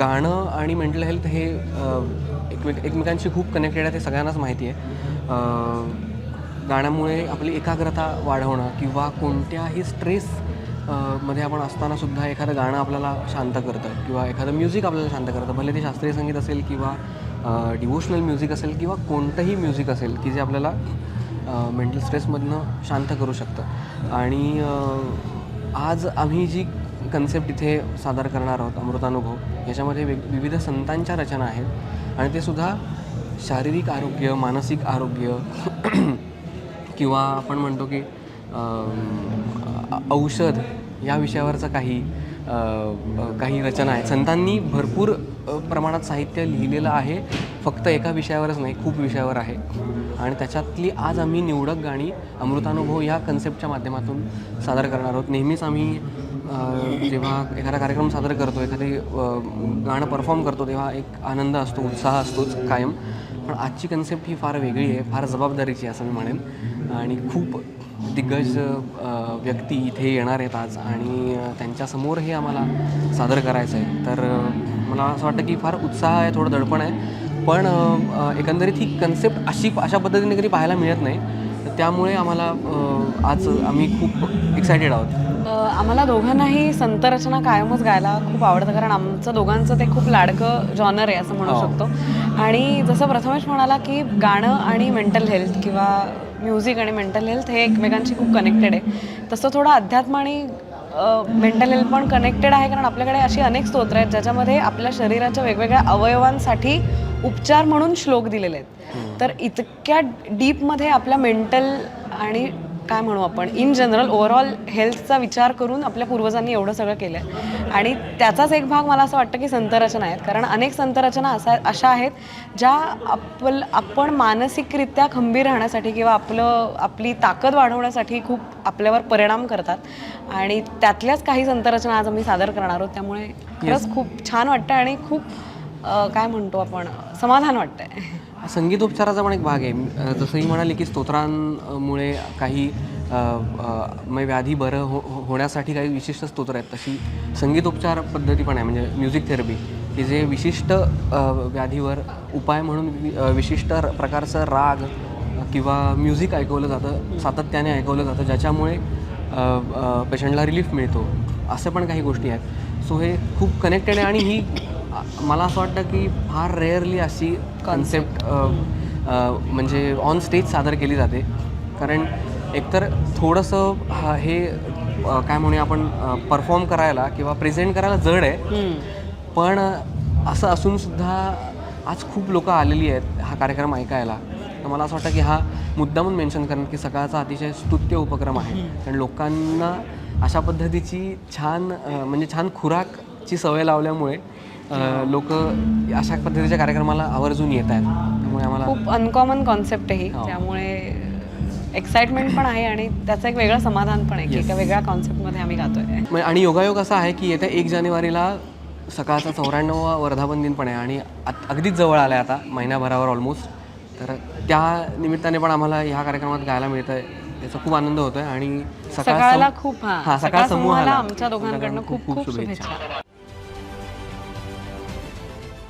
गाणं आणि mental health हे एकमेक एकमेकांशी खूप कनेक्टेड आहे ते सगळ्यांनाच माहिती आहे. गाण्यामुळे आपली एकाग्रता वाढवणं किंवा कोणत्याही स्ट्रेस मध्ये आपण असताना सुद्धा एखादं गाणं आपल्याला शांत करतं किंवा एखादं म्युझिक आपल्याला शांत करतं. भले ते शास्त्रीय संगीत असेल किंवा डिवोशनल म्युझिक असेल किंवा कोणतंही म्युझिक असेल की जे आपल्याला मेंटल स्ट्रेसमधनं शांत करू शकतं. आणि आज आम्ही जी कन्सेप्ट इथे सादर करणार आहोत अमृतानुभव याच्यामध्ये वेग विविध संतांच्या रचना आहेत. आणि ते सुद्धा शारीरिक आरोग्य मानसिक आरोग्य किंवा आपण म्हणतो की औषध या विषयावरचं काही काही रचना आहेत. संतांनी भरपूर प्रमाणात साहित्य लिहिलेलं आहे. फक्त एका विषयावरच नाही खूप विषयावर आहे. आणि त्याच्यातली आज आम्ही निवडक गाणी अमृतानुभव या कन्सेप्टच्या माध्यमातून सादर करणार आहोत. नेहमीच आम्ही जेव्हा एखादा कार्यक्रम सादर करतो एखादे गाणं परफॉर्म करतो तेव्हा एक आनंद असतो उत्साह असतोच कायम. पण आजची कन्सेप्ट ही फार वेगळी आहे फार जबाबदारीची असं मी म्हणेन. आणि खूप दिग्गज व्यक्ती इथे येणार आहेत आज आणि त्यांच्यासमोरही त्यांच्यासमोर हे आम्हाला सादर करायचं आहे. तर मला असं वाटतं की फार उत्साह आहे थोडं दडपण आहे. पण एकंदरीत ही कन्सेप्ट अशी अशा पद्धतीने कधी पाहायला मिळत नाही. त्यामुळे आम्हाला आज आम्ही खूप एक्सायटेड आहोत. आम्हाला दोघांनाही संतरचना कायमच गायला खूप आवडतं कारण आमचं दोघांचं ते खूप लाडकं जॉनर आहे असं म्हणू हो. शकतो. आणि जसं प्रथमेश म्हणाला की गाणं आणि मेंटल हेल्थ किंवा म्युझिक आणि मेंटल हेल्थ हे एकमेकांशी खूप कनेक्टेड आहे. तसं थोडं अध्यात्म आणि मेंटल हेल्थ पण कनेक्टेड आहे कारण आपल्याकडे अशी अनेक स्तोत्र आहेत ज्याच्यामध्ये आपल्या शरीराच्या वेगवेगळ्या अवयवांसाठी उपचार म्हणून श्लोक दिलेले आहेत. तर इतक्या डीपमध्ये आपल्या मेंटल आणि काय म्हणू आपण इन जनरल ओव्हरऑल हेल्थचा विचार करून आपल्या पूर्वजांनी एवढं सगळं केलं आहे आणि त्याचाच एक भाग मला असं वाटतं की संतरचना आहेत. कारण अनेक संतरचना असा अशा आहेत ज्या आपल आपण मानसिकरित्या खंबीर राहण्यासाठी किंवा आपलं आपली ताकद वाढवण्यासाठी खूप आपल्यावर परिणाम करतात. आणि त्यातल्याच काही संतरचना आज आम्ही सादर करणार आहोत. त्यामुळे खरंच खूप छान वाटतं आणि खूप काय म्हणतो आपण? समाधान वाटतंय. संगीतोपचाराचा पण एक भाग आहे. जसंही म्हणाले की स्तोत्रांमुळे काही म्हणजे व्याधी बरं हो, हो होण्यासाठी काही विशिष्ट स्तोत्र आहेत. तशी संगीतोपचार पद्धती पण आहे. म्हणजे म्युझिक थेरपी. की जे विशिष्ट व्याधीवर उपाय म्हणून विशिष्ट र- प्रकारचं राग किंवा म्युझिक ऐकवलं जातं सातत्याने ऐकवलं जातं ज्याच्यामुळे पेशंटला रिलीफ मिळतो. असं पण काही गोष्टी आहेत. सो हे खूप कनेक्टेड आहे आणि ही मला असं वाटतं की फार रेअरली अशी कन्सेप्ट म्हणजे ऑन स्टेज सादर केली जाते. कारण एकतर थोडंसं हा- हे काय म्हणूया आपण परफॉर्म करायला किंवा प्रेझेंट करायला जड आहे. पण असं असून सुद्धा आज खूप लोक आलेली आहेत हा कार्यक्रम ऐकायला. तर मला असं वाटतं की हा मुद्दामून मेन्शन करेन की सकाळचा अतिशय स्तुत्य उपक्रम आहे. कारण लोकांना अशा पद्धतीची छान म्हणजे छान खुराकची सवय लावल्यामुळे लोक अशा पद्धतीच्या कार्यक्रमाला आवर्जून येत आहेत. त्यामुळे आम्हाला खूप अनकॉमन कॉन्सेप्ट आहे ही. त्यामुळे एक्साइटमेंट पण आहे आणि त्याचं एक वेगळं समाधान पण आहे की एका वेगळ्या कॉन्सेप्टमध्ये आम्ही गातोय. आणि योगायोग असा आहे की येत्या एक जानेवारीला सकाळचा चौऱ्याण्णवा वर्धापन दिन पण आहे आणि अगदीच जवळ आलं आहे आता महिन्याभरावर ऑलमोस्ट तर त्या निमित्ताने पण आम्हाला ह्या कार्यक्रमात गायला मिळतं आहे त्याचा खूप आनंद होतो आहे आणि सकाळ सकाळला खूप हा, सकाळ समूहाला आमच्या दोघांकडनं खूप खूप शुभेच्छा.